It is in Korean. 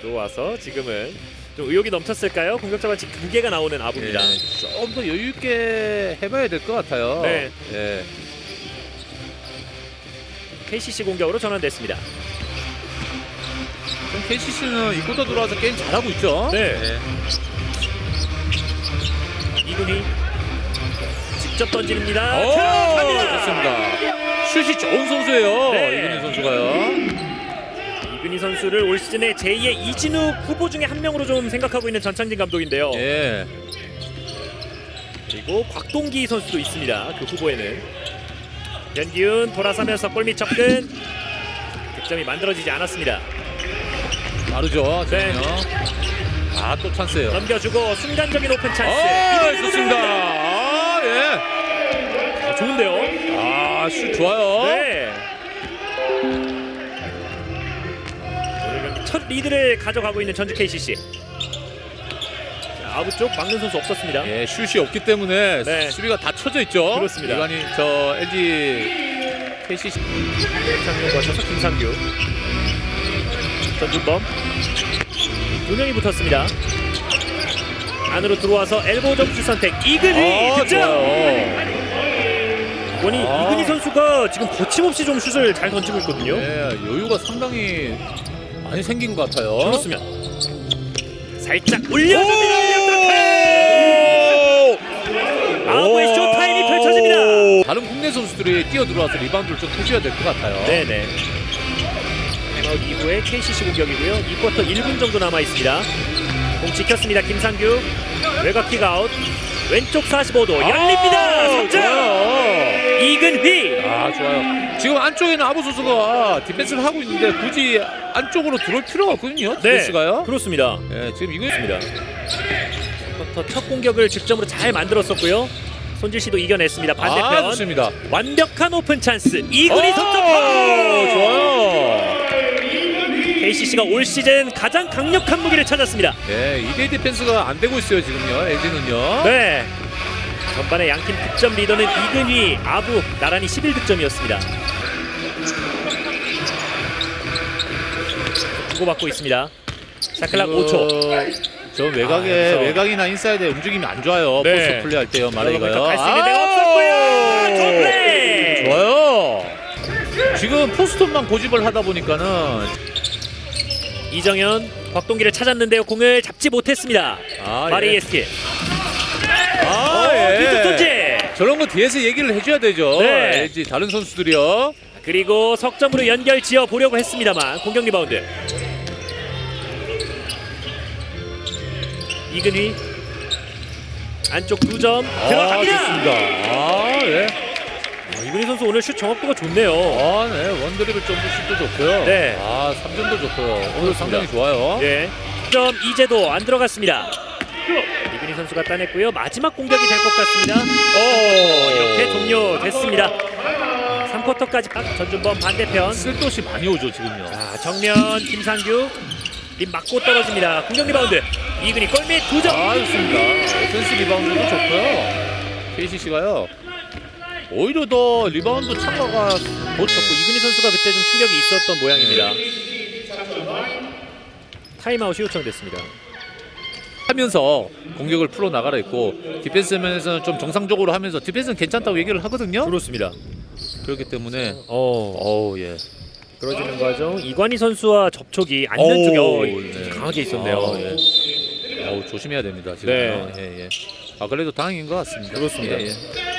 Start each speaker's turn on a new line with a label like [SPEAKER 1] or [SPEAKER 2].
[SPEAKER 1] 들어와서 지금은 좀 의욕이 넘쳤을까요? 공격자 반칙 두 개가 나오는 아부입니다.
[SPEAKER 2] 예, 조금 더 여유 있게 해봐야 될 것 같아요.
[SPEAKER 1] 네.
[SPEAKER 2] 예.
[SPEAKER 1] KCC 공격으로 전환됐습니다.
[SPEAKER 2] 좀 KCC는 입구도 들어와서 게임 잘하고 있죠.
[SPEAKER 1] 네.
[SPEAKER 2] 예.
[SPEAKER 1] 이군이 직접 던집니다.
[SPEAKER 2] 오,
[SPEAKER 1] 들어갑니다.
[SPEAKER 2] 좋습니다. 슛이 좋은 선수예요.
[SPEAKER 1] 네.
[SPEAKER 2] 이근희 선수가요.
[SPEAKER 1] 이근희 선수를 올 시즌에 제2의 이진우 후보 중에 한 명으로 좀 생각하고 있는 전창진 감독인데요.
[SPEAKER 2] 예.
[SPEAKER 1] 그리고 곽동기 선수도 있습니다. 그 후보에는 변기훈 돌아서면서 골밑 접근 득점이 만들어지지 않았습니다.
[SPEAKER 2] 다르죠.
[SPEAKER 1] 네.
[SPEAKER 2] 아, 또 찬스예요.
[SPEAKER 1] 넘겨주고 순간적인 오픈 찬스.
[SPEAKER 2] 아,
[SPEAKER 1] 이근희
[SPEAKER 2] 좋습니다.
[SPEAKER 1] 들어갑니다.
[SPEAKER 2] 아, 예.
[SPEAKER 1] 아, 좋은데요?
[SPEAKER 2] 아, 슛 좋아요.
[SPEAKER 1] 네. 리드를 가져가고 있는 전주 KCC. 자, 아부 쪽 막는 선수 없었습니다.
[SPEAKER 2] 예, 슛이 없기 때문에
[SPEAKER 1] 네.
[SPEAKER 2] 수비가 다 쳐져 있죠.
[SPEAKER 1] 그렇습니다.
[SPEAKER 2] 이관이 저 LG KCC
[SPEAKER 1] 장면 거쳐서 김상규 전준범 두 명이 붙었습니다 안으로 들어와서 엘보 점수 선택 이근희
[SPEAKER 2] 아,
[SPEAKER 1] 득점
[SPEAKER 2] 좋아요.
[SPEAKER 1] 보니
[SPEAKER 2] 아.
[SPEAKER 1] 이근희 선수가 지금 거침없이 좀 슛을 잘 던지고 있거든요
[SPEAKER 2] 예, 여유가 상당히 많이 생긴 것 같아요.
[SPEAKER 1] 그렇으면 살짝 올려줍니다.
[SPEAKER 2] 오!
[SPEAKER 1] 쇼타임이 펼쳐집니다.
[SPEAKER 2] 다른 국내 선수들이 뛰어 들어와서 리바운드를 좀 해줘야 될 것 같아요.
[SPEAKER 1] 네네. 타임아웃 이후에 KCC 공격이고요. 2쿼터 1분 정도 남아 있습니다. 공 지켰습니다 김상규. 외곽 킥 아웃. 왼쪽 45도. 열립니다.
[SPEAKER 2] 아,
[SPEAKER 1] 석점!
[SPEAKER 2] 좋아요.
[SPEAKER 1] 이근휘
[SPEAKER 2] 아 좋아요. 지금 안쪽에는 아부 선수가 디펜스를 하고 있는데 굳이 안쪽으로 들어올 필요가 없거든요. 디펜스가요.
[SPEAKER 1] 그렇습니다
[SPEAKER 2] 예, 지금
[SPEAKER 1] 쿼터 첫 공격을 득점으로 잘 만들었었고요 손질 씨도 이겨냈습니다 반대편
[SPEAKER 2] 아, 좋습니다.
[SPEAKER 1] 완벽한 오픈 찬스 이근휘
[SPEAKER 2] 오,
[SPEAKER 1] 석점
[SPEAKER 2] 좋아요.
[SPEAKER 1] KCC가 올 시즌 가장 강력한 무기를 찾았습니다
[SPEAKER 2] 예, 2대 디펜스가 안 되고 있어요 지금요. LG는요.
[SPEAKER 1] 네. 전반에 양팀 득점 리더는 이근휘, 아부 나란히 11득점이었습니다. 주고받고 있습니다. 샤클락 5초.
[SPEAKER 2] 저 외곽에
[SPEAKER 1] 아,
[SPEAKER 2] 외곽이나 인사이드에 움직임이 안 좋아요.
[SPEAKER 1] 네.
[SPEAKER 2] 포스트 플레이 할 때요. 말하기가요.
[SPEAKER 1] 갈수 있는 데가 없었고요. 좋은 플레이.
[SPEAKER 2] 좋아요. 지금 포스트만 고집을 하다 보니까는
[SPEAKER 1] 이정현, 곽동기를 찾았는데요. 공을 잡지 못했습니다.
[SPEAKER 2] 아,
[SPEAKER 1] 마리
[SPEAKER 2] 예. 저런 거 뒤에서 얘기를 해줘야 되죠.
[SPEAKER 1] 네.
[SPEAKER 2] LG 다른 선수들이요.
[SPEAKER 1] 그리고 석점으로 연결 지어 보려고 했습니다만 공격 리바운드. 이근휘 안쪽 두 점
[SPEAKER 2] 아,
[SPEAKER 1] 들어갑니다.
[SPEAKER 2] 좋습니다. 아, 예.
[SPEAKER 1] 아, 이근휘 선수 오늘 슛 정확도가 좋네요.
[SPEAKER 2] 아, 네. 원드리블 점프 슛도 좋고요.
[SPEAKER 1] 네.
[SPEAKER 2] 아, 3점도 좋고요. 오늘 상당히 좋아요.
[SPEAKER 1] 예. 점 이제도 안 들어갔습니다. 이근휘 선수가 따냈고요. 마지막 공격이 될 것 같습니다. 오, 이렇게 종료됐습니다. 3쿼터까지 전준범 반대편.
[SPEAKER 2] 쓸 것이 많이 오죠, 지금요.
[SPEAKER 1] 자, 정면 김상규 림 맞고 떨어집니다. 공격 리바운드 이근희 골밑 두 점.
[SPEAKER 2] 아 좋습니다. 오펜스 리바운드도 좋고요. KCC가요. 오히려 더 리바운드 참가가 더 좋고
[SPEAKER 1] 이근희 선수가 그때 좀 충격이 있었던 모양입니다. 타임아웃이 요청됐습니다.
[SPEAKER 2] 하면서 공격을 풀어 나가라 했고 디펜스 면에서는 좀 정상적으로 하면서 디펜스는 괜찮다고 얘기를 하거든요.
[SPEAKER 1] 그렇습니다.
[SPEAKER 2] 그렇기 때문에
[SPEAKER 1] 어,
[SPEAKER 2] 어우 예.
[SPEAKER 1] 그러지는 과정 이관희 선수와 접촉이 안면 쪽에 어,
[SPEAKER 2] 네.
[SPEAKER 1] 강하게 있었네요.
[SPEAKER 2] 아, 예. 어우 조심해야 됩니다 지금.
[SPEAKER 1] 네.
[SPEAKER 2] 예, 예. 아 그래도 다행인 것 같습니다.
[SPEAKER 1] 그렇습니다.
[SPEAKER 2] 예, 예.